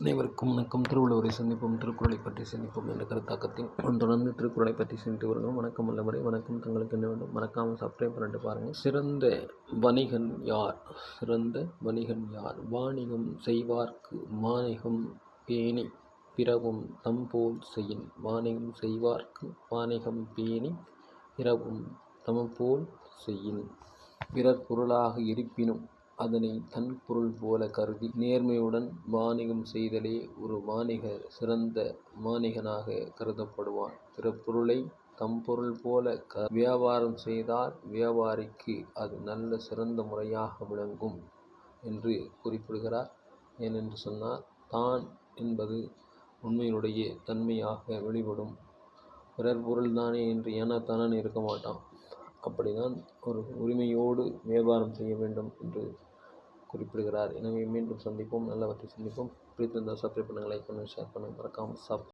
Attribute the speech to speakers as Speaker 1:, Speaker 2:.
Speaker 1: அனைவருக்கும் வணக்கம். திருவள்ளுவரை சந்திப்போம் திருக்குறளை பற்றி சிந்திப்போம் என்ற கருத்தாக்கத்தில் தொடர்ந்து திருக்குறளை பற்றி சிந்தித்து வருகிறோம். வணக்கம் உள்ளவரை வணக்கம். தங்களுக்கு என்ன வேண்டும்? மறக்காமல் சப்ஸ்கிரைப் பண்ணிட்டு பாருங்கள் சிறந்த வணிகன் யார்? சிறந்த வணிகன் யார்? வாணிகம் செய்வார்க்கு மாணிகம் பேணி பிறவும் தம்போல் செய்யின். வாணிகம் செய்வார்க்கு வாணிகம் பேணி பிறவும் தமபோல் செய்யின். பிறர் பொருளாக இருப்பினும் அதனை தன் பொருள் போல கருதி நேர்மையுடன் வாணிகம் செய்தலே ஒரு வாணிகர் சிறந்த வாணிகனாக கருதப்படுவான். பிறப்பொருளை தம் பொருள் போல க வியாபாரம் செய்தால் வியாபாரிக்கு அது நல்ல சிறந்த முறையாக விளங்கும் என்று குறிப்பிடுகிறார். ஏனென்று சொன்னால் தான் என்பது உண்மையினுடைய தன்மையாக வெளிப்படும். பிறர் பொருள் தானே என்று ஏனாத்தானே இருக்க மாட்டான். அப்படிதான் ஒரு உரிமையோடு வியாபாரம் செய்ய வேண்டும் என்று குறிப்பிடுகிறார். எனவே மீண்டும் சந்திப்போம். நல்லவற்றை சந்திப்போம். பிடித்திருந்தால் சப்ஸ்கிரைப் பண்ணுங்கள் லைக் பண்ணுங்கள் ஷேர் பண்ணுங்கள் மறக்காமல் சப்